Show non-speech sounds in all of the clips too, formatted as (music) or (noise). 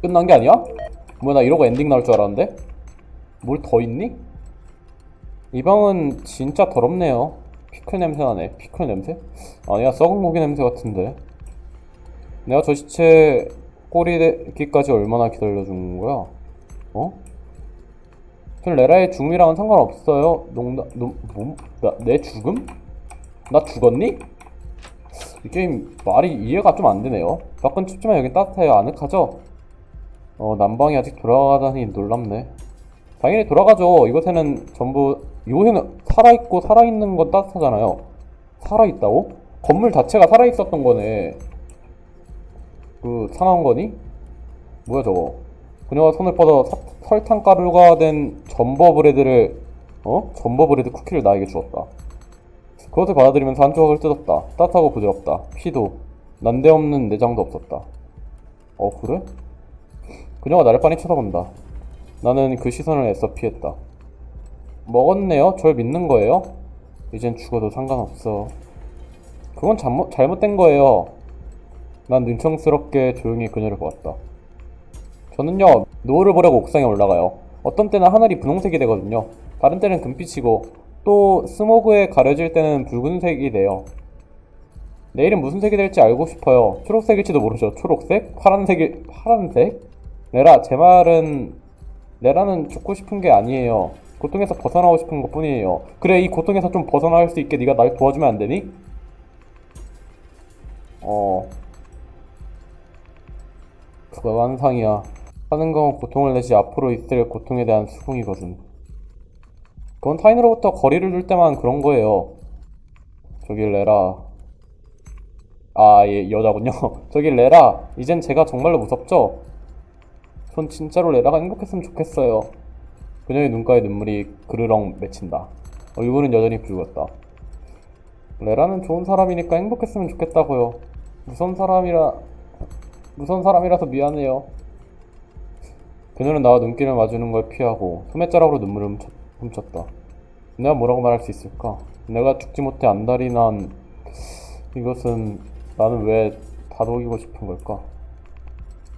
끝난 게 아니야? 뭐야 나 이러고 엔딩 나올 줄 알았는데? 뭘 더 있니? 이 방은 진짜 더럽네요 피클 냄새 나네 피클 냄새? 아니야 썩은 고기 냄새 같은데 내가 저 시체 꼬리 내기까지 얼마나 기다려준 거야? 어? 전 레라의 죽음이랑은 상관없어요 농담 농, 뭐, 나, 내 죽음? 나 죽었니? 이 게임 말이 이해가 좀 안 되네요. 밖은 춥지만 여긴 따뜻해요. 아늑하죠? 어, 난방이 아직 돌아가다니 놀랍네. 당연히 돌아가죠. 이곳에는 전부, 이곳에는 살아있고 살아있는 건 따뜻하잖아요. 살아있다고? 건물 자체가 살아있었던 거네. 그, 상한 거니? 뭐야 저거. 그녀가 손을 뻗어 사- 설탕 가루가 된 점버 브레드를, 어? 점버 브레드 쿠키를 나에게 주었다. 그것을 받아들이면서 한 조각을 뜯었다. 따뜻하고 부드럽다. 피도 난데없는 내장도 없었다. 어 그래? 그녀가 나를 빤히 쳐다본다. 나는 그 시선을 애써 피했다. 먹었네요? 절 믿는 거예요? 이젠 죽어도 상관없어. 그건 잘못, 잘못된 거예요. 난 능청스럽게 조용히 그녀를 보았다. 저는요, 노을을 보려고 옥상에 올라가요. 어떤 때는 하늘이 분홍색이 되거든요. 다른 때는 금빛이고, 또 스모그에 가려질 때는 붉은색이 돼요. 내일은 무슨 색이 될지 알고 싶어요. 초록색일지도 모르죠. 초록색? 파란색일, 파란색? 레라, 제 말은, 레라는 죽고 싶은 게 아니에요. 고통에서 벗어나고 싶은 것 뿐이에요. 그래, 이 고통에서 좀 벗어날 수 있게 네가 날 도와주면 안 되니? 어. 그거 환상이야. 하는 건 고통을 내지 앞으로 있을 고통에 대한 수긍이거든. 그건 타인으로부터 거리를 둘 때만 그런 거예요. 저기 레라. 아, 예, 여자군요. (laughs) 저기 레라. 이젠 제가 정말로 무섭죠? 전 진짜로 레라가 행복했으면 좋겠어요. 그녀의 눈가에 눈물이 그르렁 맺힌다. 얼굴은 여전히 붉었다. 레라는 좋은 사람이니까 행복했으면 좋겠다고요. 무서운 사람이라 무서운 사람이라서 미안해요. 그녀는 나와 눈길을 마주는 걸 피하고 소매자락으로 눈물을 훔쳤, 훔쳤다. 내가 뭐라고 말할 수 있을까? 내가 죽지 못해 안달이 난 이것은 나는 왜 다독이고 싶은 걸까?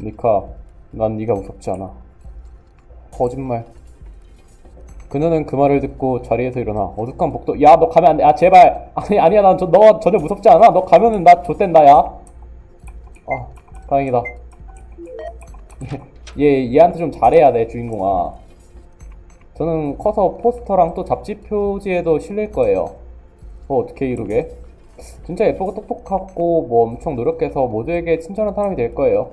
니카, 난 네가 무섭지 않아. 거짓말. 그녀는 그 말을 듣고 자리에서 일어나 어둑한 복도 야 너 가면 안돼. 아 제발. 아니 아니야 난 너 전혀 무섭지 않아. 너 가면은 나 좆된다 야아 다행이다. (laughs) 얘 얘한테 좀 잘해야 돼 주인공아. 저는 커서 포스터랑 또 잡지 표지에도 실릴 거예요. 뭐 어떻게 이루게? 진짜 예쁘고 똑똑하고 뭐 엄청 노력해서 모두에게 친절한 사람이 될 거예요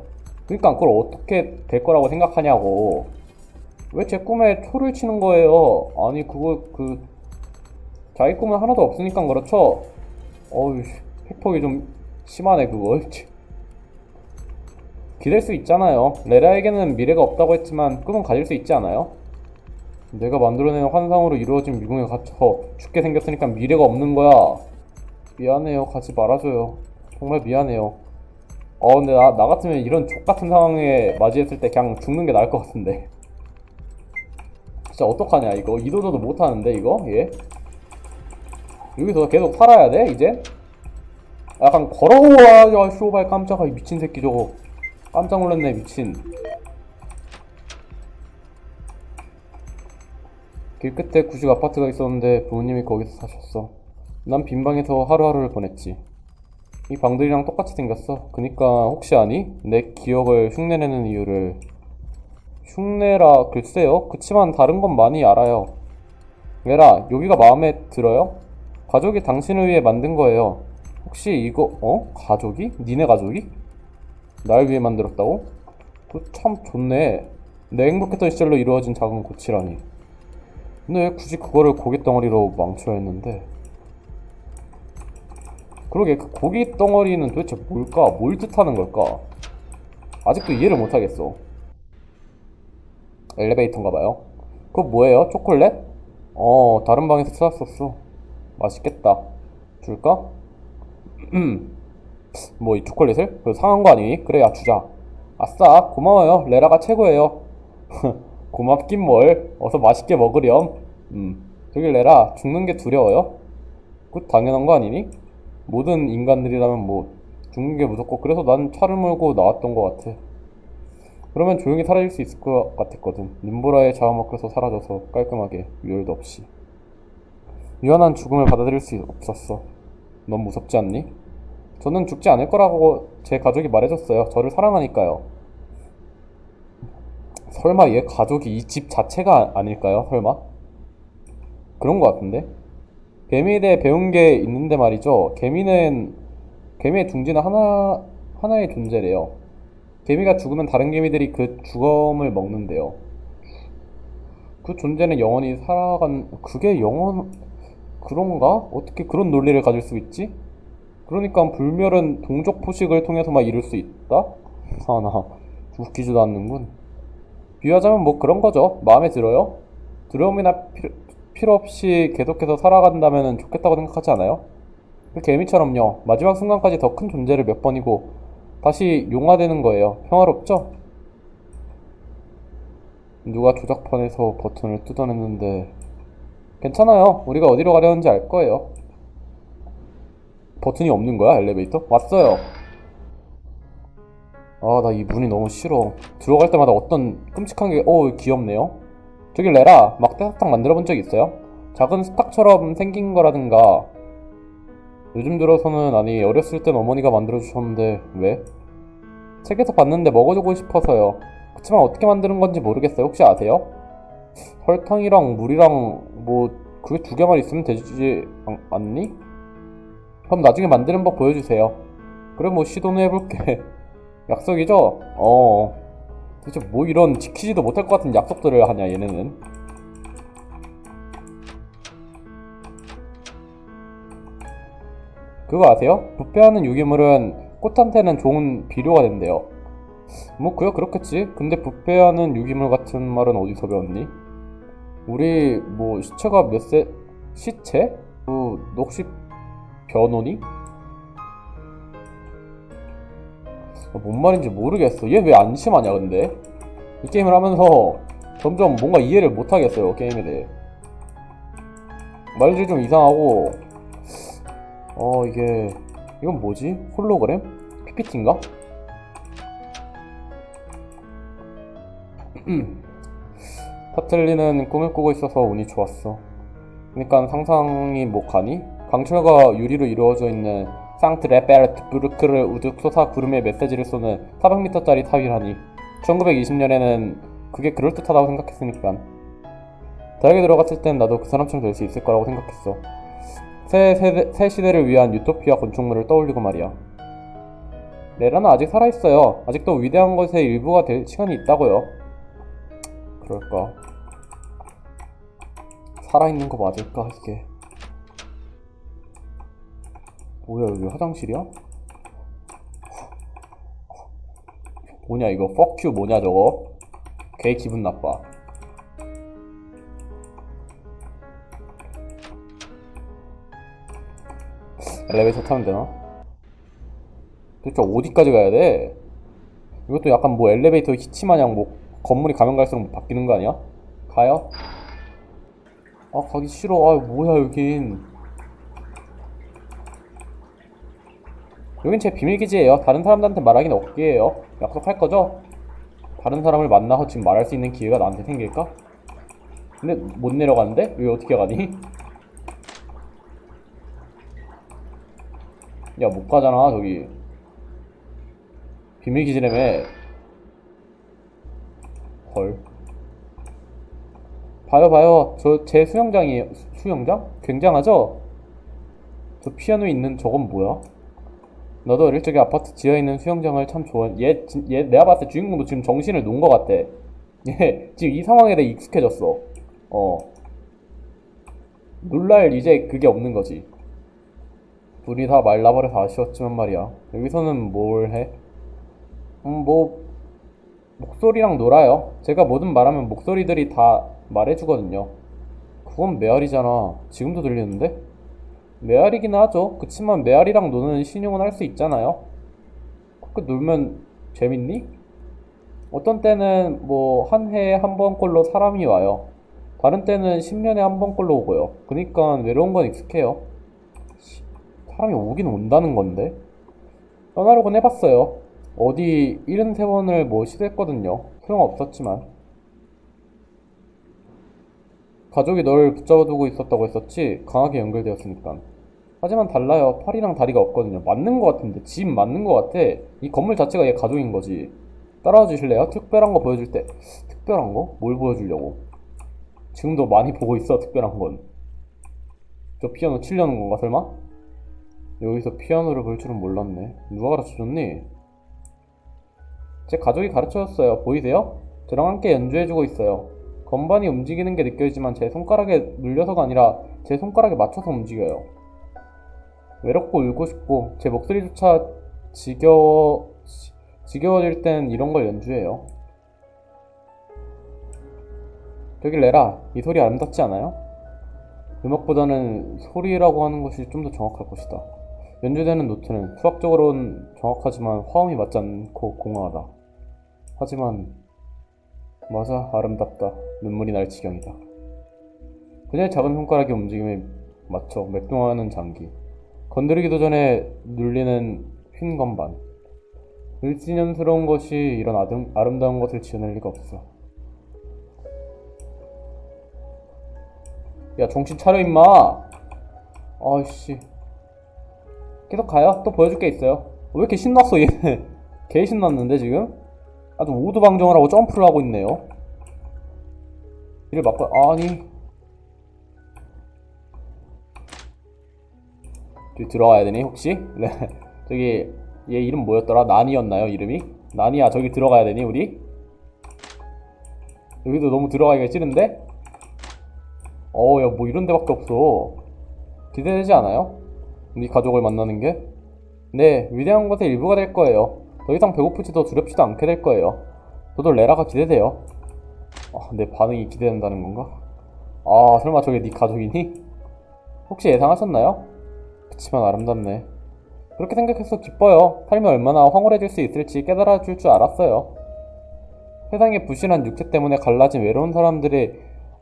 그러니까 그걸 어떻게 될 거라고 생각하냐고. 왜 제 꿈에 초를 치는 거예요? 아니 그거 그 자기 꿈은 하나도 없으니까 그렇죠? 씨, 팩폭이 좀 심하네 그거. (laughs) 기댈 수 있잖아요. 레라에게는 미래가 없다고 했지만 꿈은 가질 수 있지 않아요? 내가 만들어낸 환상으로 이루어진 미궁에 갇혀 죽게 생겼으니까 미래가 없는 거야. 미안해요. 가지 말아줘요. 정말 미안해요 어 근데 나, 나 같으면 이런 족 같은 상황에 맞이했을 때 그냥 죽는 게 나을 것 같은데. 진짜 어떡하냐 이거. 이도저도 못하는데 이거? 얘 여기서 계속 살아야 돼 이제? 약간 걸어와 야 쇼발 깜짝아 이 미친 새끼 저거. 깜짝 놀랐네 미친. 길 끝에 구식 아파트가 있었는데 부모님이 거기서 사셨어. 난 빈 방에서 하루하루를 보냈지 이 방들이랑 똑같이 생겼어 그니까 혹시 아니? 내 기억을 흉내내는 이유를 흉내라 글쎄요. 그치만 다른 건 많이 알아요. 얘라 여기가 마음에 들어요? 가족이 당신을 위해 만든 거예요. 혹시 이거 어? 가족이? 니네 가족이? 날 위해 만들었다고? 그참 좋네. 내 행복했던 시절로 이루어진 작은 고치라니. 근데 왜 굳이 그거를 고깃 덩어리로 망쳐야 했는데? 그러게 그 고기 덩어리는 도대체 뭘까? 뭘 뜻하는 걸까? 아직도 이해를 못하겠어. 엘리베이터인가 봐요. 그거 뭐예요? 초콜릿? 어, 다른 방에서 찾았었어. 맛있겠다. 줄까? 뭐, 이 초콜릿을? 그 상한 거 아니니? 그래, 야, 주자. 아싸, 고마워요. 레라가 최고예요. (laughs) 고맙긴 뭘. 어서 맛있게 먹으렴. 음, 저기 레라, 죽는 게 두려워요? 그 당연한 거 아니니? 모든 인간들이라면 뭐, 죽는 게 무섭고, 그래서 난 차를 몰고 나왔던 것 같아. 그러면 조용히 사라질 수 있을 것 같았거든. 님보라에 잡아먹혀서 사라져서 깔끔하게 유혈도 없이. 유한한 죽음을 받아들일 수 없었어. 넌 무섭지 않니? 저는 죽지 않을 거라고 제 가족이 말해줬어요. 저를 사랑하니까요. 설마 얘 가족이 이 집 자체가 아닐까요? 설마? 그런 것 같은데? 개미에 대해 배운 게 있는데 말이죠. 개미는, 개미의 둥지는 하나, 하나의 존재래요. 개미가 죽으면 다른 개미들이 그 죽음을 먹는데요. 그 존재는 영원히 살아간, 그게 영원, 그런가? 어떻게 그런 논리를 가질 수 있지? 그러니까 불멸은 동족 포식을 통해서만 이룰 수 있다? 아, 나 웃기지도 않는군. 비유하자면 뭐 그런 거죠. 마음에 들어요? 두려움이나 필요, 필요 없이 계속해서 살아간다면 좋겠다고 생각하지 않아요? 그 개미처럼요. 마지막 순간까지 더 큰 존재를 몇 번이고 다시 용화되는 거예요. 평화롭죠? 누가 조작판에서 버튼을 뜯어냈는데 괜찮아요. 우리가 어디로 가려는지 알 거예요. 버튼이 없는 거야, 엘리베이터? 왔어요. 아, 나 이 문이 너무 싫어. 들어갈 때마다 어떤 끔찍한 게, 어, 귀엽네요. 저기 레라, 막대 사탕 만들어 본 적 있어요? 작은 스탁처럼 생긴 거라든가. 요즘 들어서는, 아니, 어렸을 땐 어머니가 만들어 주셨는데, 왜? 책에서 봤는데 먹어주고 싶어서요. 그치만 어떻게 만드는 건지 모르겠어요. 혹시 아세요? 설탕이랑 물이랑, 뭐, 그게 두 개만 있으면 되지 않, 않니? 그럼 나중에 만드는 법 보여주세요. 그래 뭐 시도는 해볼게. (laughs) 약속이죠? 어. 도대체 뭐 이런 지키지도 못할 것 같은 약속들을 하냐 얘네는. 그거 아세요? 부패하는 유기물은 꽃한테는 좋은 비료가 된대요. 뭐 그야 그렇겠지. 근데 부패하는 유기물 같은 말은 어디서 배웠니? 우리 뭐 시체가 몇 세? 시체? 그 혹시 변호니? 뭔 말인지 모르겠어. 얘 왜 안심하냐, 근데? 이 게임을 하면서 점점 뭔가 이해를 못하겠어요, 게임에 대해. 말들이 좀 이상하고, 어, 이게, 이건 뭐지? 홀로그램? PPT인가? 파틀리는 (clears throat) 꿈을 꾸고 있어서 운이 좋았어. 그러니까 상상이 뭐 가니? 강철과 유리로 이루어져 있는 상트 레베르트 부르크를 우득 솟아 구름에 메시지를 쏘는 400m짜리 타위라니 1920년에는 그게 그럴듯하다고 생각했으니까. 대학에 들어갔을 땐 나도 그 사람처럼 될 수 있을 거라고 생각했어. 새, 세대, 새 시대를 위한 유토피아 건축물을 떠올리고 말이야. 레라는 아직 살아있어요. 아직도 위대한 것의 일부가 될 시간이 있다고요. 그럴까? 살아있는 거 맞을까 이게 뭐야 여기 화장실이야? 뭐냐 이거 퍽큐 뭐냐 저거 개 기분 나빠 엘리베이터 타면 되나? 도대체 어디까지 가야 돼? 이것도 약간 뭐 엘리베이터 히치 마냥 뭐 건물이 가면 갈수록 뭐 바뀌는 거 아니야? 가요? 아 가기 싫어 아 뭐야 여긴 여긴 제 비밀기지예요. 다른 사람들한테 말하기는 없기에요. 약속할 거죠? 다른 사람을 만나서 지금 말할 수 있는 기회가 나한테 생길까? 근데 못 내려가는데? 왜 어떻게 가니? 야, 못 가잖아, 저기. 비밀기지라며. 헐. 봐요, 봐요. 저 제 수영장이에요. 수- 수영장? 굉장하죠? 저 피아노 있는 저건 뭐야? 너도 어릴 적에 아파트 지하에 있는 수영장을 참 좋아. 얘, 진- 얘 내가 봤을 때 주인공도 지금 정신을 놓은 것 같아. (laughs) 얘 지금 이 상황에 대해 익숙해졌어. 어. 놀랄 이제 그게 없는 거지. 둘이 다 말라버려서 아쉬웠지만 말이야. 여기서는 뭘 해? 음, 뭐, 목소리랑 놀아요. 제가 뭐든 말하면 목소리들이 다 말해주거든요. 그건 메아리잖아. 지금도 들리는데? 메아리긴 하죠. 그치만 메아리랑 노는 신용은 할 수 있잖아요. 그 놀면 재밌니? 어떤 때는 뭐 한 해에 한 번꼴로 사람이 와요. 다른 때는 10년에 한 번꼴로 오고요. 그니까 외로운 건 익숙해요. 씨, 사람이 오긴 온다는 건데. 떠나려곤 해봤어요. 어디 73번을 뭐 시도했거든요. 소용없었지만. 가족이 널 붙잡아두고 있었다고 했었지 강하게 연결되었으니까. 하지만 달라요. 팔이랑 다리가 없거든요. 맞는 것 같은데 집 맞는 것 같아. 이 건물 자체가 얘 가족인 거지. 따라와 주실래요? 특별한 거 보여줄 때. 특별한 거? 뭘 보여주려고? 지금도 많이 보고 있어 특별한 건저 피아노 치려는 건가 설마? 여기서 피아노를 볼 줄은 몰랐네. 누가 가르쳐줬니? 제 가족이 가르쳐줬어요. 보이세요? 저랑 함께 연주해주고 있어요 건반이 움직이는 게 느껴지지만 제 손가락에 눌려서가 아니라 제 손가락에 맞춰서 움직여요. 외롭고 울고 싶고 제 목소리조차 지겨워 지- 지겨워질 땐 이런 걸 연주해요. 저기 레라, 이 소리 아름답지 않아요? 음악보다는 소리라고 하는 것이 좀 더 정확할 것이다. 연주되는 노트는 수학적으로는 정확하지만 화음이 맞지 않고 공허하다. 하지만 맞아, 아름답다. 눈물이 날 지경이다. 그녀의 작은 손가락의 움직임에 맞춰 맥동하는 장기. 건드리기도 전에 눌리는 휜 건반. 일진연스러운 것이 이런 아름, 아름다운 것을 지어낼 리가 없어. 야, 정신 차려, 임마! 아이씨. 계속 가요. 또 보여줄 게 있어요. 왜 이렇게 신났어, 얘? (laughs) 개 신났는데, 지금? 아주 오두방정을 하고 점프를 하고 있네요. 이를 막고 아니 저기 들어가야 되니 혹시? (laughs) 네 저기 얘 이름 뭐였더라? 나니였나요 이름이? 나니야 저기 들어가야 되니 우리? 여기도 너무 들어가기가 싫은데? 어우 야 뭐 이런 데밖에 없어 기대되지 않아요? 네 가족을 만나는 게? 네 위대한 것의 일부가 될 거예요 더 이상 배고프지도 두렵지도 않게 될 거예요 저도 레라가 기대돼요 아, 내 반응이 기대된다는 건가? 아, 설마 저게 네 가족이니? 혹시 예상하셨나요? 그치만 아름답네. 그렇게 생각해서 기뻐요. 삶이 얼마나 황홀해질 수 있을지 깨달아 줄 줄 알았어요. 세상에 부실한 육체 때문에 갈라진 외로운 사람들이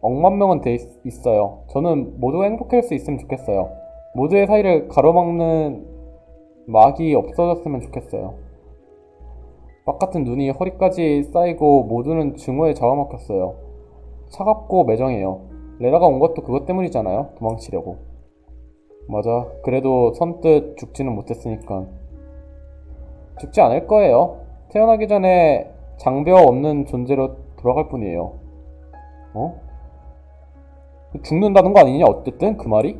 억만 명은 돼 있, 있어요. 저는 모두가 행복할 수 있으면 좋겠어요. 모두의 사이를 가로막는 막이 없어졌으면 좋겠어요. 바깥은 눈이 허리까지 쌓이고 모두는 증오에 잡아먹혔어요. 차갑고 매정해요. 레라가 온 것도 그것 때문이잖아요. 도망치려고. 맞아. 그래도 선뜻 죽지는 못했으니까. 죽지 않을 거예요. 태어나기 전에 장벽 없는 존재로 돌아갈 뿐이에요. 어? 죽는다는 거 아니냐? 어쨌든 그 말이?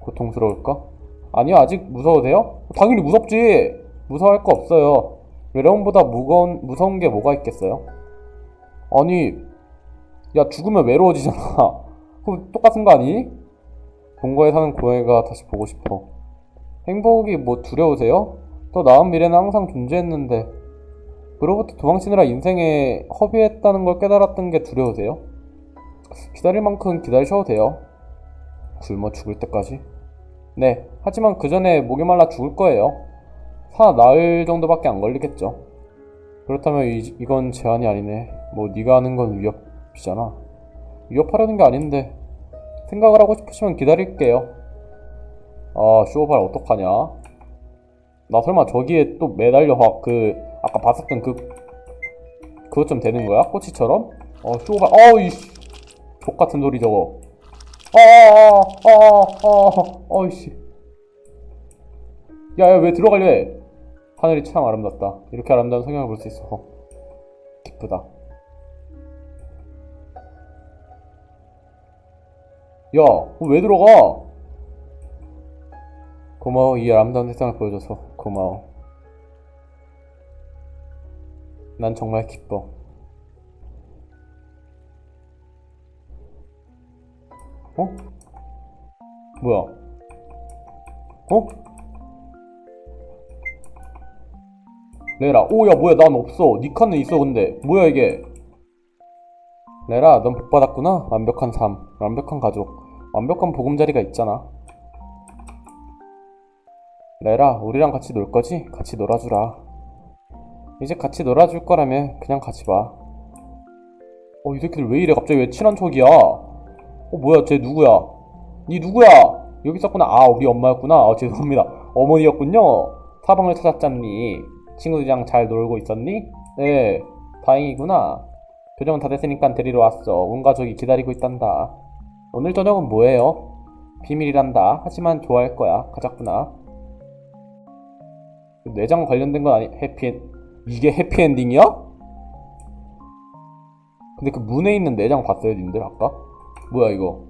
고통스러울까? 아니요, 아직 무서우세요? 당연히 무섭지! 무서워할 거 없어요. 외로움보다 무거운, 무서운 게 뭐가 있겠어요? 아니, 야, 죽으면 외로워지잖아. (laughs) 그럼 똑같은 거 아니? 본거에 사는 고양이가 다시 보고 싶어. 행복이 뭐 두려우세요? 더 나은 미래는 항상 존재했는데, 그로부터 도망치느라 인생에 허비했다는 걸 깨달았던 게 두려우세요? 기다릴 만큼 기다리셔도 돼요. 굶어 죽을 때까지? 네, 하지만 그 전에 목이 말라 죽을 거예요. 사 나흘 정도밖에 안 걸리겠죠. 그렇다면 이, 이건 제한이 아니네. 뭐 네가 하는 건 위협이잖아. 위협하려는 게 아닌데 생각을 하고 싶으시면 기다릴게요. 아 쇼발 어떡하냐? 나 설마 저기에 또 매달려 막그 아까 봤었던 그 그것 좀 되는 거야? 꼬치처럼? 어 쇼발 어이 족 같은 소리 저거. 어어어어어 어이씨. 야야 왜 해? 하늘이 참 아름답다. 이렇게 아름다운 성경을 볼 수 있어. 기쁘다. 야, 왜 들어가? 고마워. 이 아름다운 세상을 보여줘서 고마워. 난 정말 기뻐. 어? 뭐야? 어? 레라 오야 뭐야 난 없어 니 칸은 있어 근데 뭐야 이게 레라 넌 복받았구나 완벽한 삶 완벽한 가족 완벽한 보금자리가 있잖아 레라 우리랑 같이 놀 거지? 같이 놀아주라 이제 같이 놀아줄 거라면 그냥 같이 봐 어, 이 새끼들 왜 이래? 갑자기 왜 친한 척이야? 어, 뭐야, 쟤 누구야? 니 누구야? 여기 있었구나. 아, 우리 엄마였구나. 아, 죄송합니다. 어머니였군요. 사방을 찾았잖니. 친구들이랑 잘 놀고 있었니? 네, 다행이구나. 교정은 다 됐으니까 데리러 왔어. 온 가족이 기다리고 있단다. 오늘 저녁은 뭐예요? 비밀이란다. 하지만 좋아할 거야. 가자꾸나. 내장 관련된 건 아니, 해피, 이게 해피엔딩이야? 근데 그 문에 있는 내장 봤어요, 님들, 아까? 뭐야, 이거?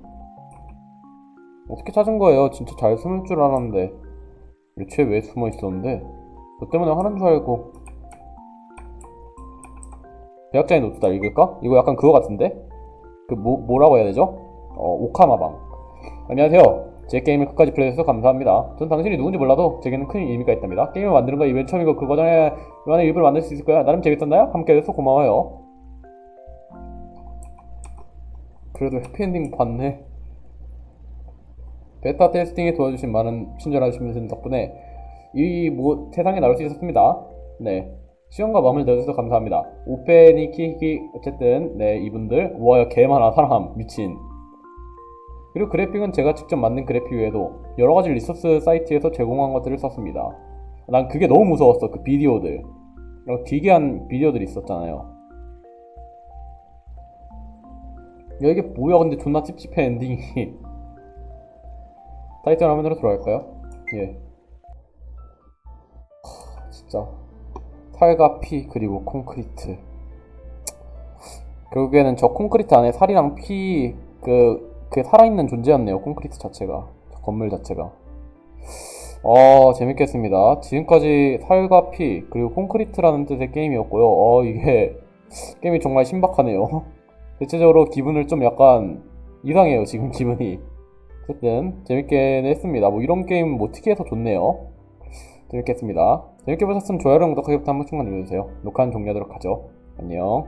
어떻게 찾은 거예요? 진짜 잘 숨을 줄 알았는데. 애초에 왜 숨어 있었는데? 너 때문에 화난 줄 알고. 대학자의 노트다 읽을까? 이거 약간 그거 같은데? 그, 뭐, 뭐라고 해야 되죠? 어, 오카마방. 안녕하세요. 제 게임을 끝까지 플레이해주셔서 감사합니다. 전 당신이 누군지 몰라도 제게는 큰 의미가 있답니다. 게임을 만드는 건 이번 처음이고 그 과정에 이만한 일부를 만들 수 있을 거야. 나름 재밌었나요? 함께 해줘서 고마워요. 그래도 해피엔딩 봤네. 베타 테스팅에 도와주신 많은 친절하신 분들 덕분에 이뭐 세상에 나올 수 있었습니다. 네. 시험과 마음을 내주셔서 감사합니다. 오페니 키키 어쨌든 네 이분들 와 개 많아 사람 미친. 그리고 그래픽은 제가 직접 만든 그래픽 외에도 여러 가지 리소스 사이트에서 제공한 것들을 썼습니다. 난 그게 너무 무서웠어 그 비디오들. 기괴한 비디오들이 있었잖아요. 야 이게 뭐야 근데 존나 찝찝해 엔딩이. (laughs) 타이틀 화면으로 들어갈까요? 예. 하, 진짜 살과 피 그리고 콘크리트. 결국에는 저 콘크리트 안에 살이랑 피그그 살아있는 존재였네요. 콘크리트 자체가 저 건물 자체가. 어 재밌겠습니다. 지금까지 살과 피 그리고 콘크리트라는 뜻의 게임이었고요. 어 이게 (laughs) 게임이 정말 신박하네요. (laughs) 대체적으로 기분을 좀 약간 이상해요. 지금 기분이. 어쨌든 재밌게 했습니다. 뭐 이런 게임 뭐 특이해서 좋네요. 재밌게 했습니다. 재밌게 보셨으면 좋아요랑 구독하기 부터 한 번씩만 눌러주세요. 녹화는 종료하도록 하죠. 안녕.